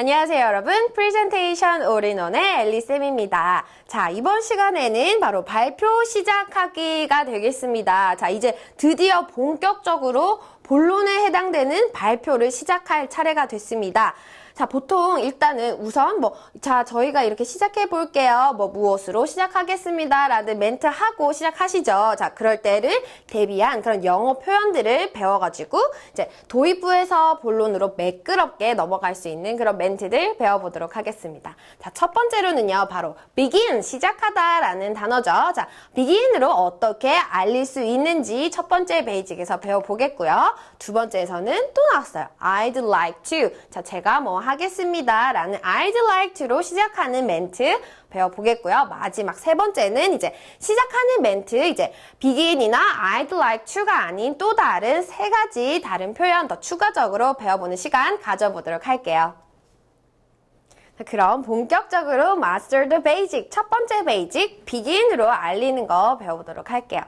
안녕하세요 여러분. 프레젠테이션 올인원의 앨리쌤입니다. 자 이번 시간에는 바로 발표 시작하기가 되겠습니다. 자 이제 드디어 본격적으로 본론에 해당되는 발표를 시작할 차례가 됐습니다 자, 보통 일단은 우선 뭐, 자, 저희가 이렇게 시작해 볼게요. 뭐, 무엇으로 시작하겠습니다. 라는 멘트 하고 시작하시죠. 자, 그럴 때를 대비한 그런 영어 표현들을 배워가지고, 이제 도입부에서 본론으로 매끄럽게 넘어갈 수 있는 그런 멘트들 배워보도록 하겠습니다. 자, 첫 번째로는요, 바로 begin, 시작하다 라는 단어죠. 자, begin으로 어떻게 알릴 수 있는지 첫 번째 베이직에서 배워보겠고요. 두 번째에서는 또 나왔어요. I'd like to. 자, 제가 뭐 하겠습니다. 라는 I'd like to로 시작하는 멘트 배워보겠고요. 마지막 세 번째는 이제 시작하는 멘트, 이제 begin이나 I'd like to가 아닌 또 다른 세 가지 다른 표현 더 추가적으로 배워보는 시간 가져보도록 할게요. 자, 그럼 본격적으로 Master the Basic 첫 번째 베이직 begin으로 알리는 거 배워보도록 할게요.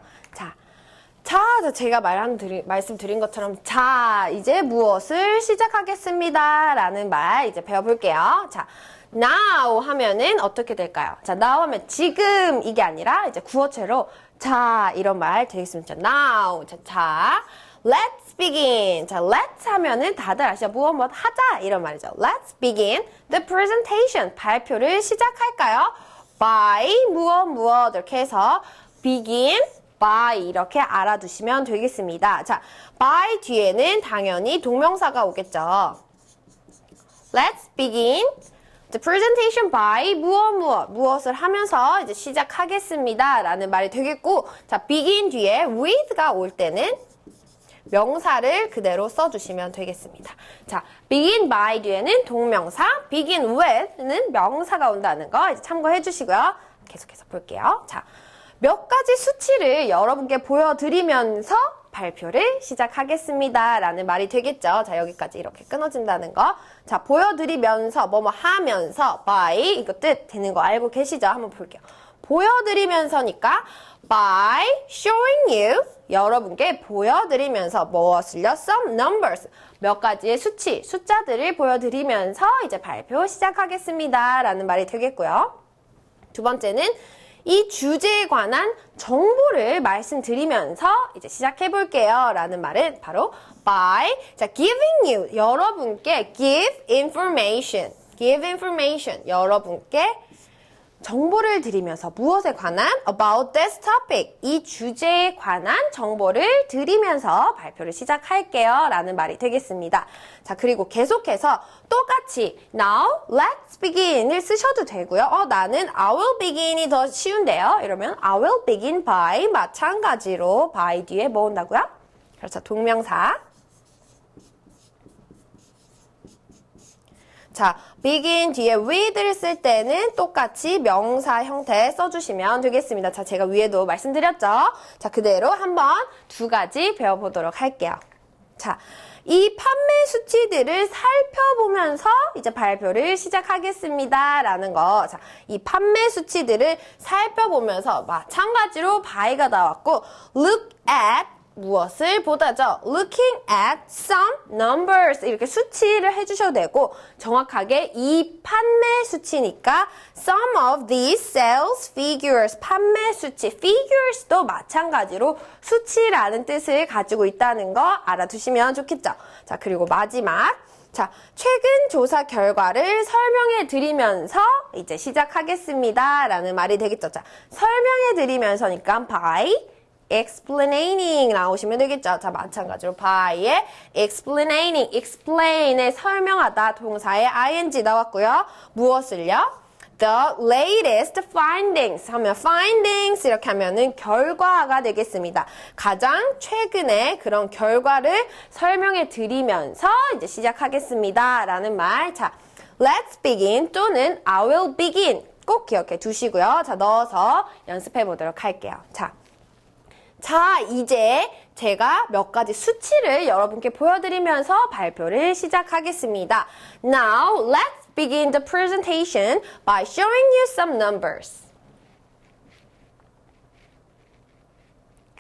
자, 자, 자, 제가 말한 드리, 말씀드린 것처럼 자, 이제 무엇을 시작하겠습니다. 라는 말 이제 배워볼게요. 자, now 하면은 어떻게 될까요? 자, now 하면 지금 이게 아니라 이제 구어체로 자, 이런 말 되겠습니다. now. 자, 자, let's begin. 자, let's 하면은 다들 아시죠? 무엇 무엇 하자. 이런 말이죠. Let's begin the presentation. 발표를 시작할까요? by 무엇 무엇 이렇게 해서 begin by 이렇게 알아두시면 되겠습니다. 자, by 뒤에는 당연히 동명사가 오겠죠. Let's begin the presentation by 무엇 무엇 무엇을 하면서 이제 시작하겠습니다. 라는 말이 되겠고 자, begin 뒤에 with가 올 때는 명사를 그대로 써주시면 되겠습니다. 자, begin by 뒤에는 동명사, begin with는 명사가 온다는 거 이제 참고해 주시고요. 계속해서 볼게요. 자, 몇 가지 수치를 여러분께 보여드리면서 발표를 시작하겠습니다. 라는 말이 되겠죠. 자, 여기까지 이렇게 끊어진다는 거. 자, 보여드리면서, 뭐, 뭐 하면서, by, 이거 뜻 되는 거 알고 계시죠? 한번 볼게요. 보여드리면서니까, by showing you, 여러분께 보여드리면서 무엇을요? some numbers, 몇 가지의 수치, 숫자들을 보여드리면서 이제 발표 시작하겠습니다. 라는 말이 되겠고요. 두 번째는 이 주제에 관한 정보를 말씀드리면서 이제 시작해 볼게요. 라는 말은 바로 by 자 giving you 여러분께 give information give information 여러분께 정보를 드리면서 무엇에 관한 about this topic 이 주제에 관한 정보를 드리면서 발표를 시작할게요 라는 말이 되겠습니다. 자 그리고 계속해서 똑같이 now let's begin을 쓰셔도 되고요. 어 나는 I will begin이 더 쉬운데요. 이러면 I will begin by 마찬가지로 by 뒤에 뭐 온다고요? 그렇죠 동명사 자, begin 뒤에 with를 쓸 때는 똑같이 명사 형태 써주시면 되겠습니다. 자, 제가 위에도 말씀드렸죠? 자, 그대로 한번 두 가지 배워보도록 할게요. 자, 이 판매 수치들을 살펴보면서 이제 발표를 시작하겠습니다. 라는 거. 자, 이 판매 수치들을 살펴보면서 마찬가지로 by가 나왔고, look at 무엇을 보다죠? Looking at some numbers 이렇게 수치를 해주셔도 되고 정확하게 이 판매 수치니까 some of these sales figures 판매 수치 figures도 마찬가지로 수치라는 뜻을 가지고 있다는 거 알아두시면 좋겠죠? 자 그리고 마지막 자, 최근 조사 결과를 설명해 드리면서 이제 시작하겠습니다. 라는 말이 되겠죠. 자, 설명해 드리면서니까 by explaining 나오시면 되겠죠. 자, 마찬가지로 by의 explaining, explain의 설명하다 동사의 ing 나왔고요. 무엇을요? The latest findings 하면 findings 이렇게 하면은 결과가 되겠습니다. 가장 최근의 그런 결과를 설명해 드리면서 이제 시작하겠습니다. 라는 말. 자, let's begin 또는 I will begin 꼭 기억해 두시고요. 자, 넣어서 연습해 보도록 할게요. 자, 자, 이제 제가 몇 가지 수치를 여러분께 보여드리면서 발표를 시작하겠습니다. Now, let's begin the presentation by showing you some numbers.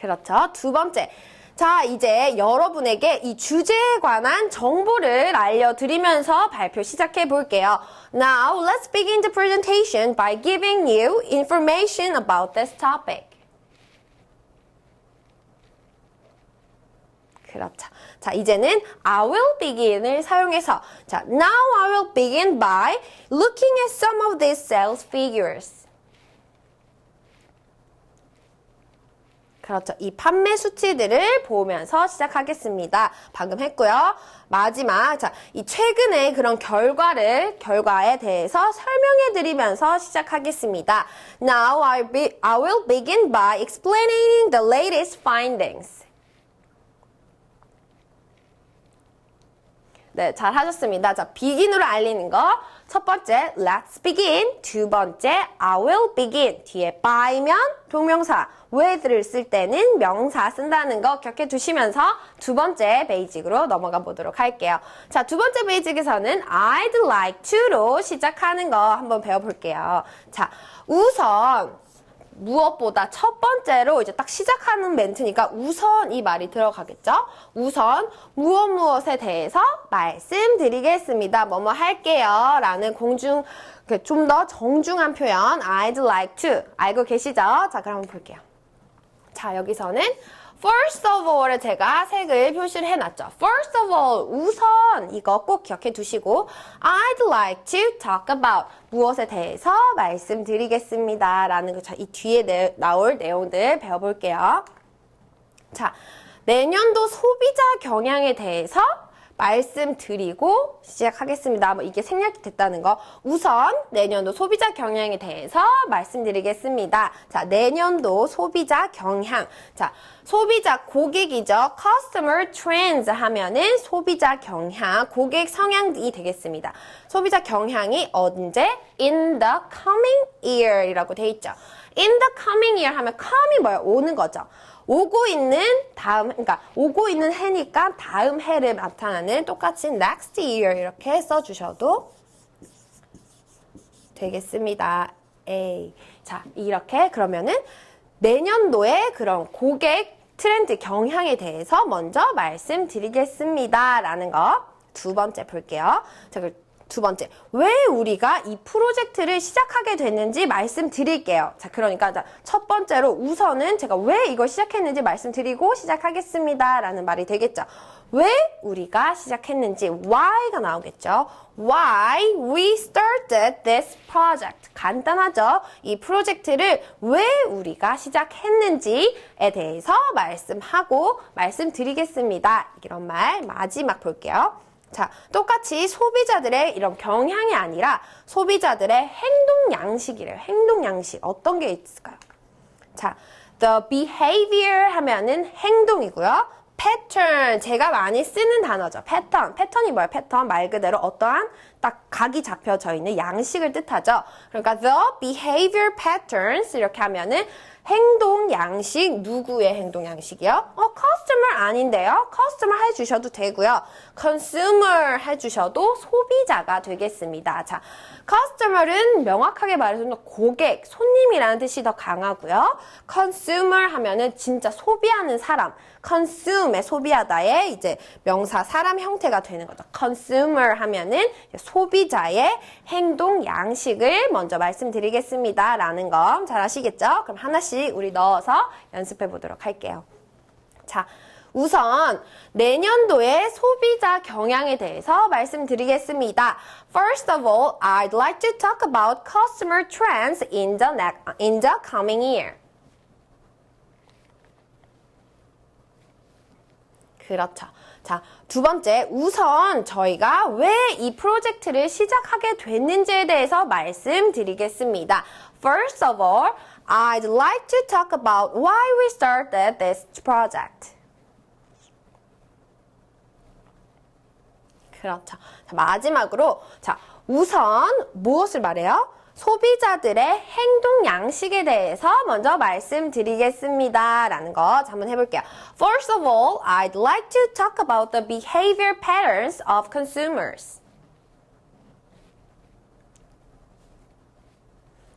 그렇죠. 두 번째. 자, 이제 여러분에게 이 주제에 관한 정보를 알려드리면서 발표 시작해 볼게요. Now, let's begin the presentation by giving you information about this topic. 그렇죠. 자, 이제는 I will begin을 사용해서 자, now I will begin by looking at some of these sales figures. 그렇죠. 이 판매 수치들을 보면서 시작하겠습니다. 방금 했고요. 마지막, 자, 이 최근의 그런 결과를, 결과에 대해서 설명해 드리면서 시작하겠습니다. Now I, be, I will begin by explaining the latest findings. 네, 잘 하셨습니다. 자, begin으로 알리는 거. 첫 번째, let's begin. 두 번째, I will begin. 뒤에 by면 동명사, with를 쓸 때는 명사 쓴다는 거 기억해 두시면서 두 번째 베이직으로 넘어가 보도록 할게요. 자, 두 번째 베이직에서는 I'd like to로 시작하는 거 한번 배워볼게요. 자, 우선 무엇보다 첫 번째로 이제 딱 시작하는 멘트니까 우선 이 말이 들어가겠죠? 우선 무엇 무엇에 대해서 말씀드리겠습니다. 뭐뭐 할게요. 라는 공중, 좀 더 정중한 표현 I'd like to 알고 계시죠? 자, 그럼 한번 볼게요. 자, 여기서는 First of all을 제가 색을 표시를 해놨죠. First of all, 우선 이거 꼭 기억해 두시고 I'd like to talk about 무엇에 대해서 말씀드리겠습니다. 라는 이 뒤에 내, 나올 내용들 배워볼게요. 자, 내년도 소비자 경향에 대해서 말씀드리고 시작하겠습니다. 뭐 이게 생략이 됐다는 거. 우선 내년도 소비자 경향에 대해서 말씀드리겠습니다. 자, 내년도 소비자 경향. 자, 소비자 고객이죠. Customer Trends 하면은 소비자 경향, 고객 성향이 되겠습니다. 소비자 경향이 언제? In the coming year이라고 돼 있죠. In the coming year 하면 come이 뭐예요? 오는 거죠. 오고 있는 다음, 그러니까 오고 있는 해니까 다음 해를 나타나는 똑같이 next year 이렇게 써 주셔도 되겠습니다. A. 자, 이렇게 그러면은 내년도에 그런 고객 트렌드 경향에 대해서 먼저 말씀드리겠습니다. 라는 거 두 번째 볼게요. 자, 두 번째, 왜 우리가 이 프로젝트를 시작하게 됐는지 말씀드릴게요. 자, 그러니까 첫 번째로 우선은 제가 왜 이걸 시작했는지 말씀드리고 시작하겠습니다. 라는 말이 되겠죠. 왜 우리가 시작했는지 why가 나오겠죠. Why we started this project. 간단하죠? 이 프로젝트를 왜 우리가 시작했는지에 대해서 말씀하고 말씀드리겠습니다. 이런 말 마지막 볼게요. 자, 똑같이 소비자들의 이런 경향이 아니라 소비자들의 행동 양식이래요. 행동 양식. 어떤 게 있을까요? 자, the behavior 하면은 행동이고요. pattern 제가 많이 쓰는 단어죠. 패턴. 패턴이 뭐예요? 패턴 말 그대로 어떠한 딱 각이 잡혀져 있는 양식을 뜻하죠. 그러니까 the behavior patterns 이렇게 하면은 행동 양식 누구의 행동 양식이요? 어, customer 아닌데요. customer 해 주셔도 되고요. consumer 해 주셔도 소비자가 되겠습니다. 자, customer은 명확하게 말해서 고객, 손님이라는 뜻이 더 강하고요. consumer 하면은 진짜 소비하는 사람, consume의 소비하다의 이제 명사 사람 형태가 되는 거죠. consumer 하면은 소비자의 행동 양식을 먼저 말씀드리겠습니다. 라는 거잘 아시겠죠? 그럼 하나씩 우리 넣어서 연습해 보도록 할게요. 자, 우선 내년도의 소비자 경향에 대해서 말씀드리겠습니다. First of all, I'd like to talk about customer trends in the, in the coming year. 그렇죠. 자, 두 번째, 우선 저희가 왜 이 프로젝트를 시작하게 됐는지에 대해서 말씀드리겠습니다. First of all, I'd like to talk about why we started this project. 그렇죠. 자, 마지막으로, 자, 우선 무엇을 말해요? 소비자들의 행동 양식에 대해서 먼저 말씀드리겠습니다. 라는 거 한번 해볼게요. First of all, I'd like to talk about the behavior patterns of consumers.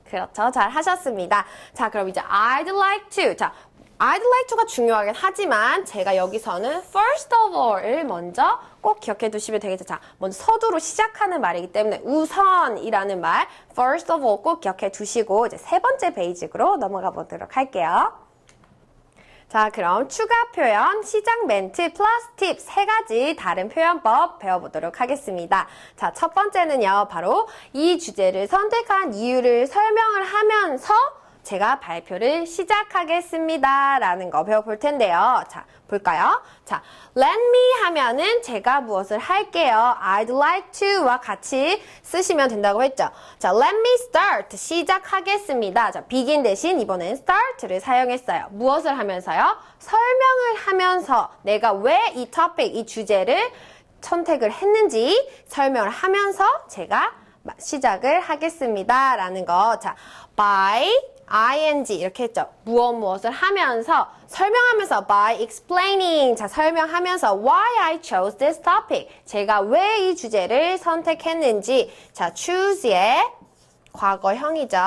그렇죠. 잘 하셨습니다. 자, 그럼 이제 I'd like to. 자, I'd like to가 중요하긴 하지만 제가 여기서는 first of all을 먼저 꼭 기억해 두시면 되겠죠. 자, 먼저 서두로 시작하는 말이기 때문에 우선이라는 말 first of all 꼭 기억해 두시고 이제 세 번째 베이직으로 넘어가 보도록 할게요. 자, 그럼 추가 표현, 시작 멘트, 플러스 팁 세 가지 다른 표현법 배워보도록 하겠습니다. 자, 첫 번째는요, 바로 이 주제를 선택한 이유를 설명을 하면서 제가 발표를 시작하겠습니다. 라는 거 배워볼 텐데요. 자, 볼까요? 자, let me 하면은 제가 무엇을 할게요. I'd like to와 같이 쓰시면 된다고 했죠. 자, let me start. 시작하겠습니다. 자, begin 대신 이번엔 start를 사용했어요. 무엇을 하면서요? 설명을 하면서 내가 왜 이 topic, 이 주제를 선택을 했는지 설명을 하면서 제가 마- 시작을 하겠습니다. 라는 거. 자, by ing 이렇게 했죠. 무엇 무엇을 하면서 설명하면서 by explaining 자 설명하면서 why I chose this topic 제가 왜 이 주제를 선택했는지 자 choose의 과거형이죠.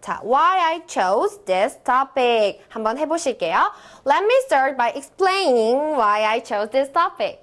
자, why I chose this topic 한번 해보실게요. Let me start by explaining why I chose this topic.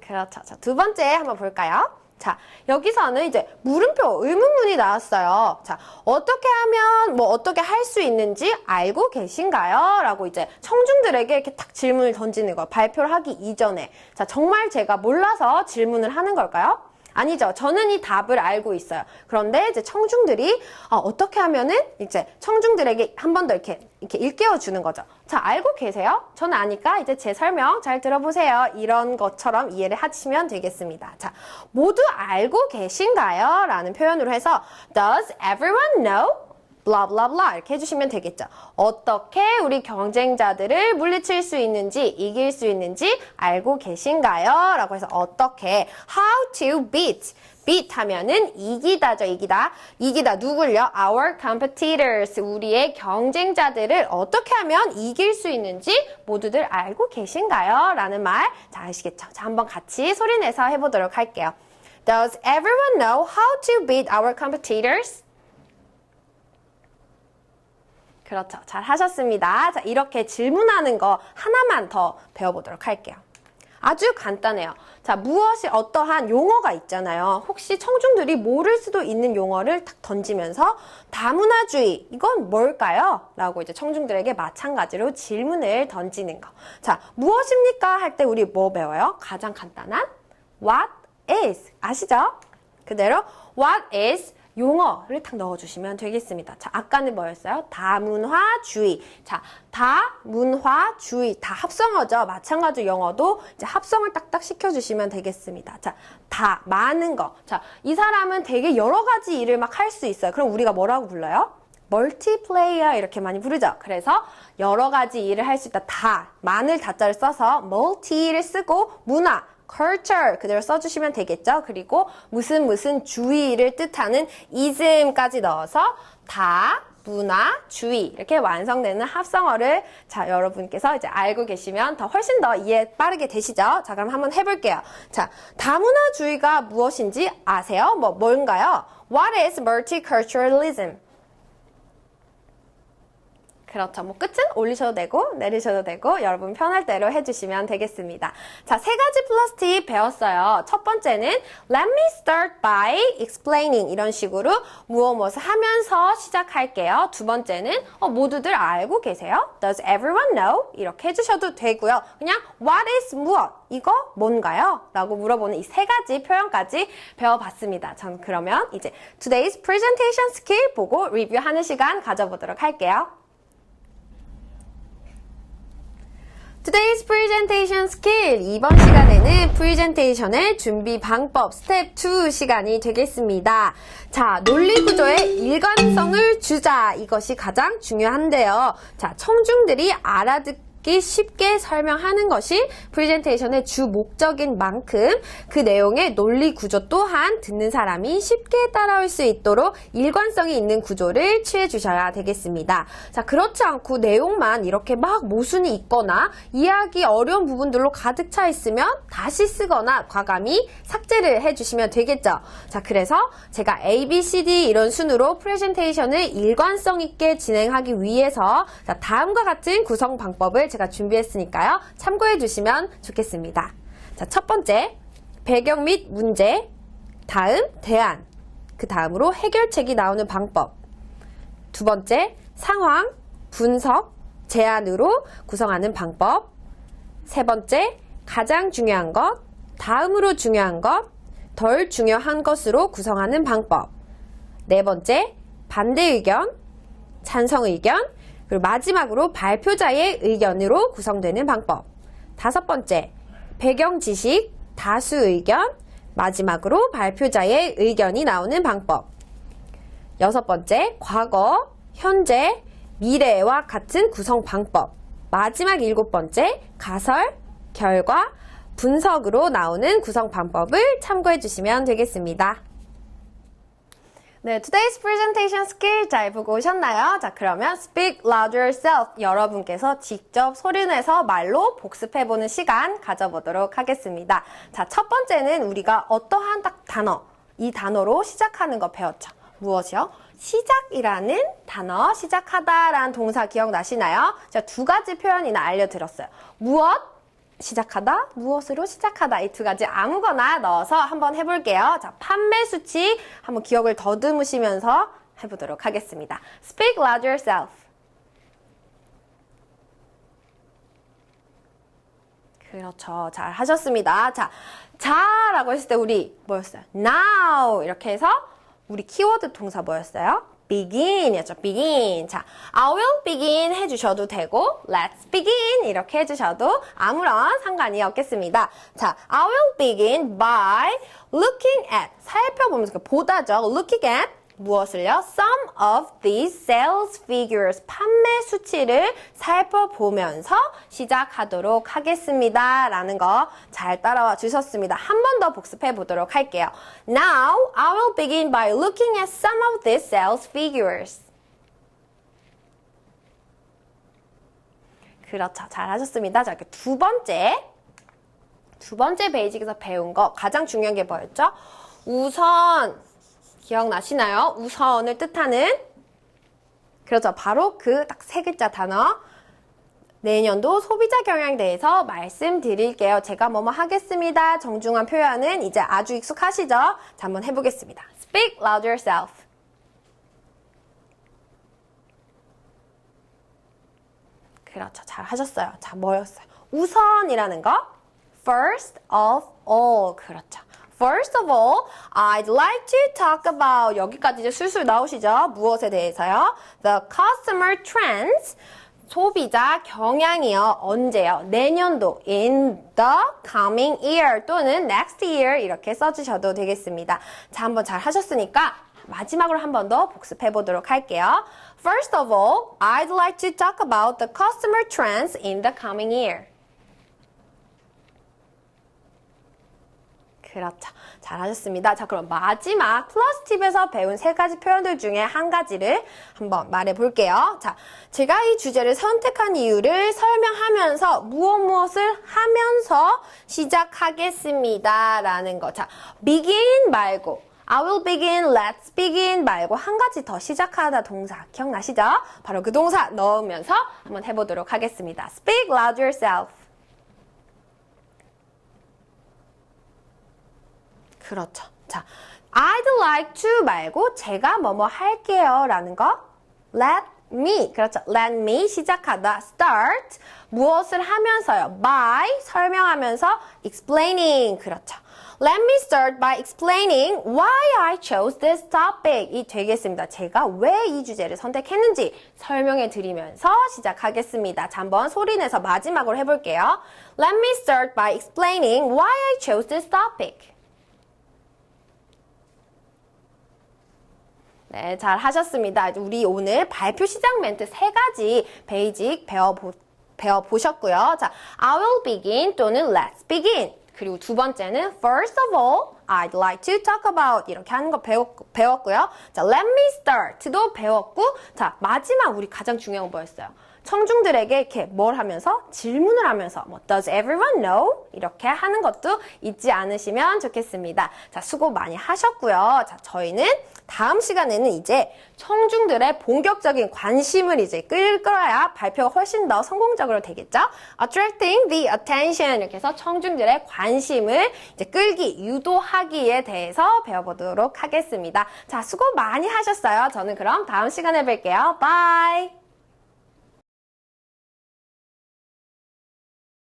그렇죠. 자, 두 번째 한번 볼까요? 자, 여기서는 이제 물음표, 의문문이 나왔어요. 자, 어떻게 하면 뭐 어떻게 할 수 있는지 알고 계신가요? 라고 이제 청중들에게 이렇게 탁 질문을 던지는 거. 발표를 하기 이전에. 자, 정말 제가 몰라서 질문을 하는 걸까요? 아니죠. 저는 이 답을 알고 있어요. 그런데 이제 청중들이 어, 떻게 하면은 이제 청중들에게 한 번 더 이렇게 이렇게 일깨워 주는 거죠. 자, 알고 계세요? 저는 아니까 이제 제 설명 잘 들어보세요. 이런 것처럼 이해를 하시면 되겠습니다. 자, 모두 알고 계신가요? 라는 표현으로 해서 Does everyone know? Blah 이렇게 해주시면 되겠죠. 어떻게 우리 경쟁자들을 물리칠 수 있는지 이길 수 있는지 알고 계신가요? 라고 해서 어떻게 how to beat beat 하면은 이기다죠 이기다 이기다 누굴요? our competitors 우리의 경쟁자들을 어떻게 하면 이길 수 있는지 모두들 알고 계신가요? 라는 말 잘 아시겠죠? 자 한번 같이 소리 내서 해보도록 할게요. Does everyone know how to beat our competitors? 그렇죠. 잘 하셨습니다. 자, 이렇게 질문하는 거 하나만 더 배워보도록 할게요. 아주 간단해요. 자, 무엇이 어떠한 용어가 있잖아요. 혹시 청중들이 모를 수도 있는 용어를 탁 던지면서 다문화주의, 이건 뭘까요? 라고 이제 청중들에게 마찬가지로 질문을 던지는 거. 자, 무엇입니까? 할 때 우리 뭐 배워요? 가장 간단한 what is. 아시죠? 그대로 what is 용어를 딱 넣어주시면 되겠습니다. 자, 아까는 뭐였어요? 다문화주의. 자, 다문화주의. 다 합성어죠. 마찬가지로 영어도 이제 합성을 딱딱 시켜주시면 되겠습니다. 자, 다, 많은 거. 자, 이 사람은 되게 여러 가지 일을 막 할 수 있어요. 그럼 우리가 뭐라고 불러요? 멀티플레이어 이렇게 많이 부르죠. 그래서 여러 가지 일을 할 수 있다. 다, 많을 다자를 써서 multi를 쓰고 문화, culture 그대로 써주시면 되겠죠. 그리고 무슨 무슨 주의를 뜻하는 ism까지 넣어서 다 문화, 주의 이렇게 완성되는 합성어를 자 여러분께서 이제 알고 계시면 더 훨씬 더 이해 빠르게 되시죠. 자 그럼 한번 해볼게요. 자 다문화주의가 무엇인지 아세요? 뭐 뭔가요? What is multiculturalism? 그렇죠. 뭐 끝은 올리셔도 되고 내리셔도 되고 여러분 편할 대로 해주시면 되겠습니다. 자, 세 가지 플러스 팁 배웠어요. 첫 번째는 Let me start by explaining 이런 식으로 무엇 무엇을 하면서 시작할게요. 두 번째는 어, 모두들 알고 계세요? Does everyone know? 이렇게 해주셔도 되고요. 그냥 What is 무엇? 이거 뭔가요? 라고 물어보는 이 세 가지 표현까지 배워봤습니다. 전 그러면 이제 Today's presentation skill 보고 리뷰하는 시간 가져보도록 할게요. Today's presentation skill. 이번 시간에는 프레젠테이션의 준비 방법 스텝 2 시간이 되겠습니다. 자, 논리 구조의 일관성을 주자. 이것이 가장 중요한데요. 자, 청중들이 알아듣 읽기 쉽게 설명하는 것이 프레젠테이션의 주 목적인 만큼 그 내용의 논리 구조 또한 듣는 사람이 쉽게 따라올 수 있도록 일관성이 있는 구조를 취해 주셔야 되겠습니다. 자, 그렇지 않고 내용만 이렇게 막 모순이 있거나 이해하기 어려운 부분들로 가득 차 있으면 다시 쓰거나 과감히 삭제를 해 주시면 되겠죠. 자, 그래서 제가 A, B, C, D 이런 순으로 프레젠테이션을 일관성 있게 진행하기 위해서 자, 다음과 같은 구성 방법을 제가 준비했으니까요. 참고해 주시면 좋겠습니다. 자, 첫 번째, 배경 및 문제, 다음 대안, 그 다음으로 해결책이 나오는 방법. 두 번째, 상황, 분석, 제안으로 구성하는 방법. 세 번째, 가장 중요한 것, 다음으로 중요한 것, 덜 중요한 것으로 구성하는 방법. 네 번째, 반대 의견, 찬성 의견, 그리고 마지막으로 발표자의 의견으로 구성되는 방법. 다섯 번째, 배경 지식, 다수 의견, 마지막으로 발표자의 의견이 나오는 방법. 여섯 번째, 과거, 현재, 미래와 같은 구성 방법. 마지막 일곱 번째, 가설, 결과, 분석으로 나오는 구성 방법을 참고해 주시면 되겠습니다. 네, today's presentation skill 잘 보고 오셨나요? 자, 그러면 speak louder yourself 여러분께서 직접 소리내서 말로 복습해보는 시간 가져보도록 하겠습니다. 자, 첫 번째는 우리가 어떠한 딱 단어, 이 단어로 시작하는 거 배웠죠. 무엇이요? 시작이라는 단어, 시작하다라는 동사 기억나시나요? 제가 두 가지 표현이나 알려드렸어요. 무엇? 시작하다, 무엇으로 시작하다 이 두 가지 아무거나 넣어서 한번 해볼게요. 자, 판매 수치 한번 기억을 더듬으시면서 해보도록 하겠습니다. Speak loud yourself. 그렇죠. 잘 하셨습니다. 자, 자라고 했을 때 우리 뭐였어요? Now 이렇게 해서 우리 키워드 동사 뭐였어요? Begin이었죠. begin. 자, I will begin 해주셔도 되고, let's begin 이렇게 해주셔도 아무런 상관이 없겠습니다. 자, I will begin by looking at 살펴보면서 보다죠. looking at 무엇을요? Some of these sales figures 판매 수치를 살펴보면서 시작하도록 하겠습니다. 라는 거 잘 따라와 주셨습니다. 한 번 더 복습해 보도록 할게요. Now, I will begin by looking at some of these sales figures. 그렇죠. 잘 하셨습니다. 자, 이렇게 두 번째. 두 번째 베이직에서 배운 거 가장 중요한 게 뭐였죠? 우선 기억나시나요? 우선을 뜻하는 그렇죠. 바로 그 딱 세 글자 단어. 내년도 소비자 경향에 대해서 말씀드릴게요. 제가 뭐뭐 하겠습니다. 정중한 표현은 이제 아주 익숙하시죠? 자, 한번 해보겠습니다. Speak loud yourself. 그렇죠. 잘 하셨어요. 자, 뭐였어요? 우선이라는 거. First of all. 그렇죠. First of all, I'd like to talk about 여기까지 이제 술술 나오시죠? 무엇에 대해서요? The customer trends. 소비자 경향이요. 언제요? 내년도 in the coming year 또는 next year 이렇게 써주셔도 되겠습니다. 자, 한번 잘 하셨으니까 마지막으로 한 번 더 복습해 보도록 할게요. First of all, I'd like to talk about the customer trends in the coming year. 그렇죠. 잘하셨습니다. 자, 그럼 마지막 플러스 팁에서 배운 세 가지 표현들 중에 한 가지를 한번 말해 볼게요. 자, 제가 이 주제를 선택한 이유를 설명하면서 무엇 무엇을 하면서 시작하겠습니다. 라는 거. 자, begin 말고 I will begin, let's begin 말고 한 가지 더 시작하다 동사 기억나시죠? 바로 그 동사 넣으면서 한번 해보도록 하겠습니다. Speak loud yourself. 그렇죠. 자, I'd like to 말고 제가 뭐뭐 할게요 라는 거 let me 그렇죠. let me 시작하다 start 무엇을 하면서요. by 설명하면서 explaining 그렇죠. Let me start by explaining why I chose this topic. 이 되겠습니다. 제가 왜 이 주제를 선택했는지 설명해 드리면서 시작하겠습니다. 자, 한번 소리 내서 마지막으로 해볼게요. Let me start by explaining why I chose this topic. 네, 잘 하셨습니다. 우리 오늘 발표 시작 멘트 세 가지 베이직 배워 배워보셨고요. 자, I will begin 또는 let's begin. 그리고 두 번째는 first of all, I'd like to talk about 이렇게 하는 거 배웠, 배웠고요. 자, let me start도 배웠고 자, 마지막 우리 가장 중요한 거 뭐였어요? 청중들에게 이렇게 뭘 하면서 질문을 하면서 뭐 does everyone know 이렇게 하는 것도 잊지 않으시면 좋겠습니다. 자 수고 많이 하셨고요. 자 저희는 다음 시간에는 이제 청중들의 본격적인 관심을 이제 끌 거야 발표가 훨씬 더 성공적으로 되겠죠. Attracting the attention 이렇게 해서 청중들의 관심을 이제 끌기 유도하기에 대해서 배워보도록 하겠습니다. 자 수고 많이 하셨어요. 저는 그럼 다음 시간에 뵐게요. 바이.